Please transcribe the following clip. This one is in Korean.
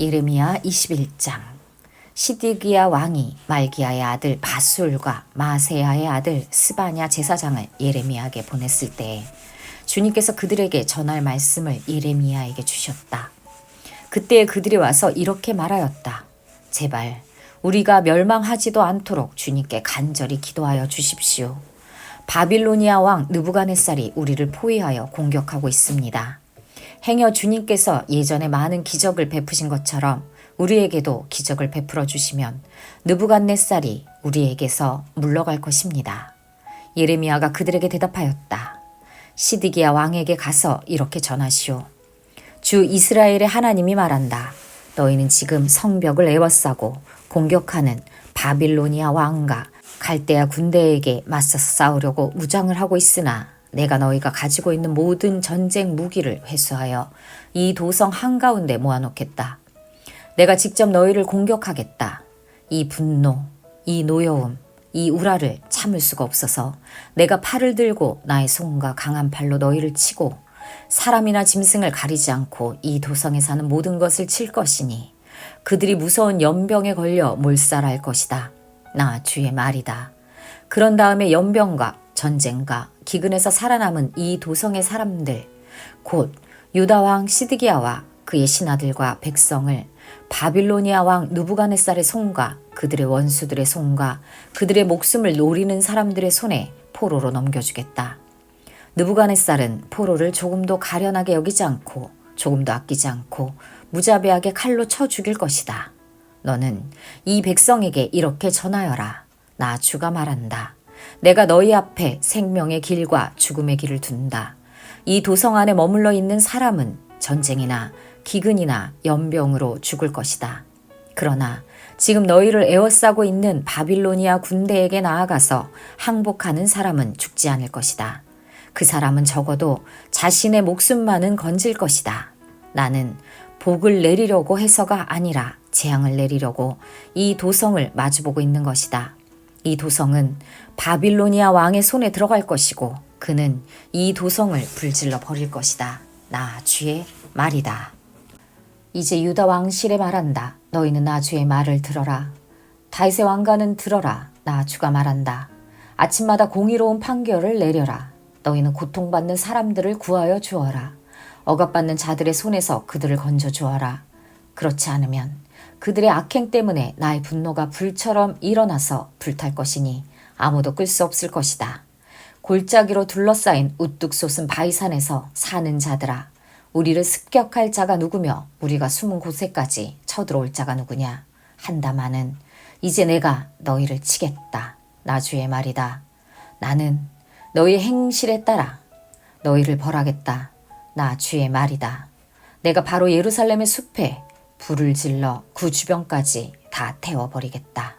예레미야 21장 시디기야 왕이 말기야의 아들 바술과 마세야의 아들 스바냐 제사장을 예레미야에게 보냈을 때 주님께서 그들에게 전할 말씀을 예레미야에게 주셨다. 그때 그들이 와서 이렇게 말하였다. 제발 우리가 멸망하지도 않도록 주님께 간절히 기도하여 주십시오. 바빌로니아 왕 느부갓네살이 우리를 포위하여 공격하고 있습니다. 행여 주님께서 예전에 많은 기적을 베푸신 것처럼 우리에게도 기적을 베풀어 주시면 느부갓네살이 우리에게서 물러갈 것입니다. 예레미야가 그들에게 대답하였다. 시드기야 왕에게 가서 이렇게 전하시오. 주 이스라엘의 하나님이 말한다. 너희는 지금 성벽을 에워싸고 공격하는 바빌로니아 왕과 갈대아 군대에게 맞서서 싸우려고 무장을 하고 있으나 내가 너희가 가지고 있는 모든 전쟁 무기를 회수하여 이 도성 한가운데 모아놓겠다. 내가 직접 너희를 공격하겠다. 이 분노, 이 노여움, 이 우라를 참을 수가 없어서 내가 팔을 들고 나의 손과 강한 팔로 너희를 치고 사람이나 짐승을 가리지 않고 이 도성에 사는 모든 것을 칠 것이니 그들이 무서운 연병에 걸려 몰살할 것이다. 나 주의 말이다. 그런 다음에 연병과 전쟁과 기근에서 살아남은 이 도성의 사람들, 곧 유다 왕 시드기야와 그의 신하들과 백성을 바빌로니아 왕 누부가네살의 손과 그들의 원수들의 손과 그들의 목숨을 노리는 사람들의 손에 포로로 넘겨주겠다. 느부갓네살은 포로를 조금도 가련하게 여기지 않고 조금도 아끼지 않고 무자비하게 칼로 쳐 죽일 것이다. 너는 이 백성에게 이렇게 전하여라. 나 주가 말한다. 내가 너희 앞에 생명의 길과 죽음의 길을 둔다. 이 도성 안에 머물러 있는 사람은 전쟁이나 기근이나 연병으로 죽을 것이다. 그러나 지금 너희를 에워싸고 있는 바빌로니아 군대에게 나아가서 항복하는 사람은 죽지 않을 것이다. 그 사람은 적어도 자신의 목숨만은 건질 것이다. 나는 복을 내리려고 해서가 아니라 재앙을 내리려고 이 도성을 마주보고 있는 것이다. 이 도성은 바빌로니아 왕의 손에 들어갈 것이고 그는 이 도성을 불질러 버릴 것이다. 나 주의 말이다. 이제 유다 왕실에 말한다. 너희는 나 주의 말을 들어라. 다윗의 왕가는 들어라. 나 주가 말한다. 아침마다 공의로운 판결을 내려라. 너희는 고통받는 사람들을 구하여 주어라. 억압받는 자들의 손에서 그들을 건져 주어라. 그렇지 않으면 그들의 악행 때문에 나의 분노가 불처럼 일어나서 불탈 것이니 아무도 끌 수 없을 것이다. 골짜기로 둘러싸인 우뚝 솟은 바위산에서 사는 자들아. 우리를 습격할 자가 누구며 우리가 숨은 곳에까지 쳐들어올 자가 누구냐 한다마는 이제 내가 너희를 치겠다. 나 주의 말이다. 나는 너희 행실에 따라 너희를 벌하겠다. 나 주의 말이다. 내가 바로 예루살렘의 숲에 불을 질러 그 주변까지 다 태워버리겠다.